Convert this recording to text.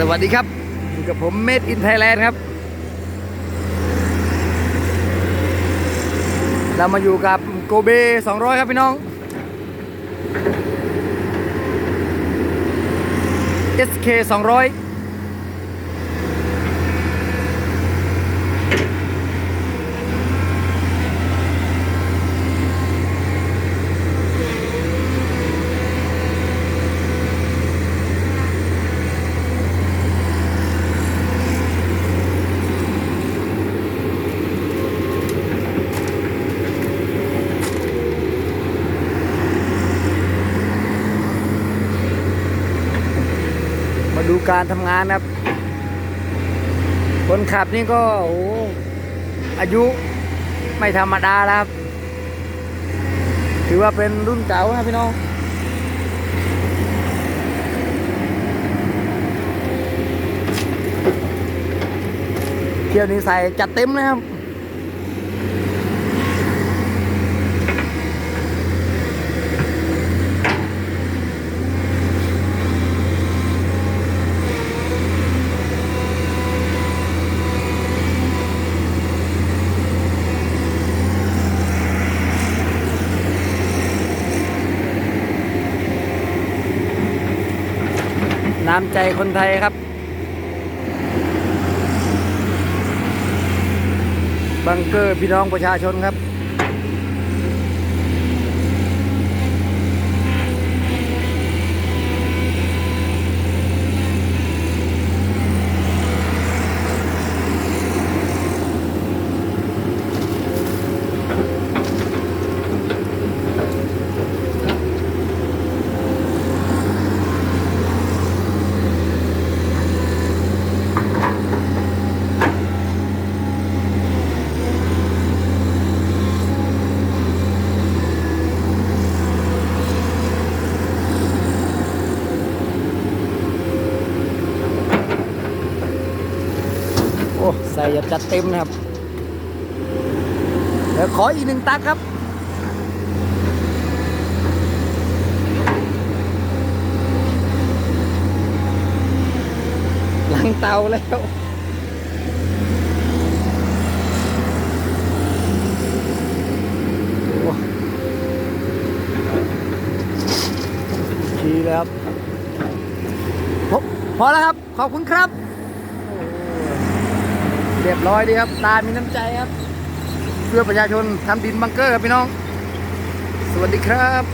สวัสดีครับอยู่กับผมเมดอินไทยแลนด์ครับ เรามาอยู่กับโกเบ 200 ครับพี่น้อง SK 200 มาดูการทำงานครับ คนขับนี่ก็โอ้อายุไม่ธรรมดาแล้วครับ ถือว่าเป็นรุ่นเก่านะพี่น้องเที่ยวนี้ใส่จัดเต็มเลยครับ น้ำใจคนไทยครับ บังเกอร์พี่น้องประชาชนครับ อ้ใส่จัดเต็มนะครับ เดี๋ยวขออีกหนึ่งตักครับหลังเตาแล้วโอ้ชี้แล้วครับพอพอแล้วครับ ขอบคุณครับ เรียบร้อยดีครับ ตา มีน้ำใจครับ เพื่อประชาชนทำดินบังเกอร์ครับพี่น้อง สวัสดีครับ